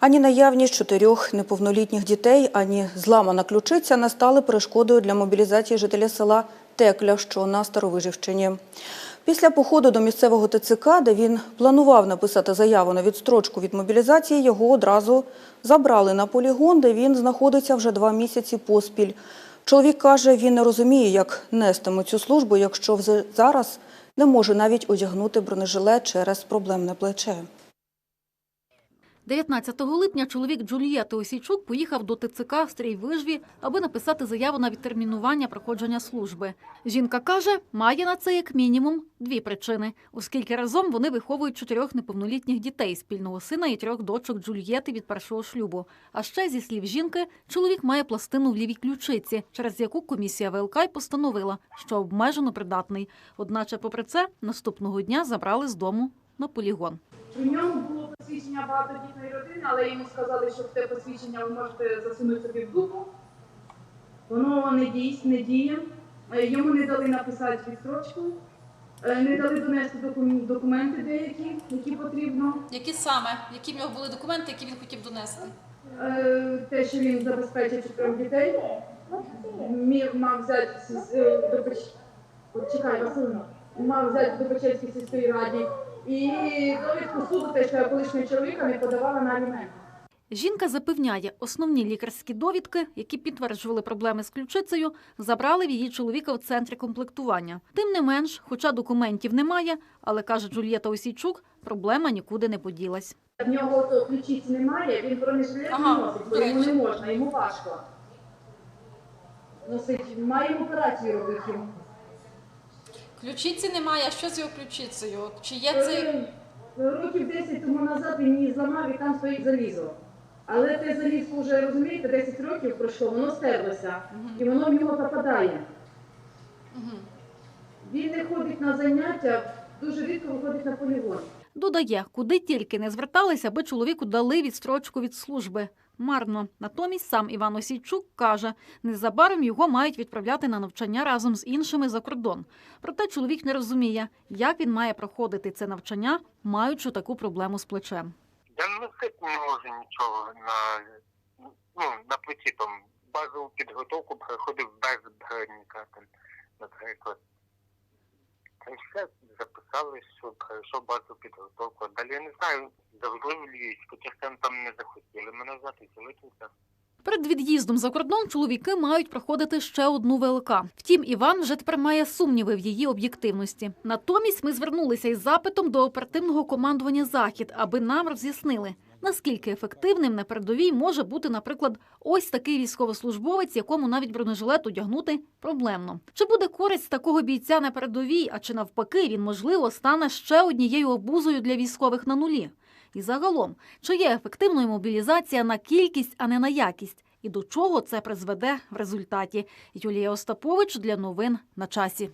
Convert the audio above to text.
Ані наявність чотирьох неповнолітніх дітей, ані зламана ключиця не стали перешкодою для мобілізації жителя села Текля, що на Старовижівщині. Після походу до місцевого ТЦК, де він планував написати заяву на відстрочку від мобілізації, його одразу забрали на полігон, де він знаходиться вже два місяці поспіль. Чоловік каже, він не розуміє, як нестиме цю службу, якщо зараз не може навіть одягнути бронежилет через проблемне плече. 19 липня чоловік Джулієти Осійчук поїхав до ТЦК в Стрійвижві, аби написати заяву на відтермінування проходження служби. Жінка каже, має на це як мінімум дві причини, оскільки разом вони виховують чотирьох неповнолітніх дітей, спільного сина і трьох дочок Джульєти від першого шлюбу. А ще, зі слів жінки, чоловік має пластину в лівій ключиці, через яку комісія ВЛК й постановила, що обмежено придатний. Одначе, попри це, наступного дня забрали з дому на полігон. Посвідчення багатодітної родини, але йому сказали, що це посвідчення ви можете засунути собі в дупу. Воно не діє, не діє. Е, Йому не дали написати відстрочку, е, не дали донести документи деякі, які потрібно. Які саме? Які в нього були документи, які він хотів донести? Е, Те, що він забезпечить чотирьох дітей, мав взяти до Печерської сільської раді. І довідку суду, те, що я колишнього чоловіка не подавала на аліменти. Жінка запевняє, основні лікарські довідки, які підтверджували проблеми з ключицею, забрали в її чоловіка в центрі комплектування. Тим не менш, хоча документів немає, але каже Джульєта Осійчук, проблема нікуди не поділась. В нього то ключиць немає, він бронежилет Ага, не носить, бо йому не можна, йому важко. Носить, маємо операцію робити. Ключиці немає, а що з його ключицею? Чи є це? Е, Років 10 тому назад він її зламав і там стоїть залізо. Але те залізо вже, розумієте, 10 років пройшло, воно стерлося, і воно в нього попадає. Він не ходить на заняття, дуже рідко виходить на полігон. Додає, куди тільки не зверталися, аби чоловіку дали відстрочку від служби. Марно. Натомість сам Іван Осійчук каже, незабаром його мають відправляти на навчання разом з іншими за кордон. Проте чоловік не розуміє, як він має проходити це навчання, маючи таку проблему з плечем. Я носити не можу нічого на, ну, на плиті там базову підготовку проходив без броніка, там, наприклад. Все записали, що пройшов базову підготовку. Далі я не знаю, завжди в Львівську, ті там не захотіли мене взяти, залишився. Перед від'їздом за кордон чоловіки мають проходити ще одну ВЛК. Втім, Іван вже тепер має сумніви в її об'єктивності. Натомість ми звернулися із запитом до оперативного командування Захід, аби нам роз'яснили, наскільки ефективним на передовій може бути, наприклад, ось такий військовослужбовець, якому навіть бронежилет одягнути проблемно. Чи буде користь такого бійця на передовій, а чи навпаки він можливо стане ще однією обузою для військових на нулі? І загалом, чи є ефективною мобілізація на кількість, а не на якість? І до чого це призведе в результаті? Юлія Остапович для новин на часі.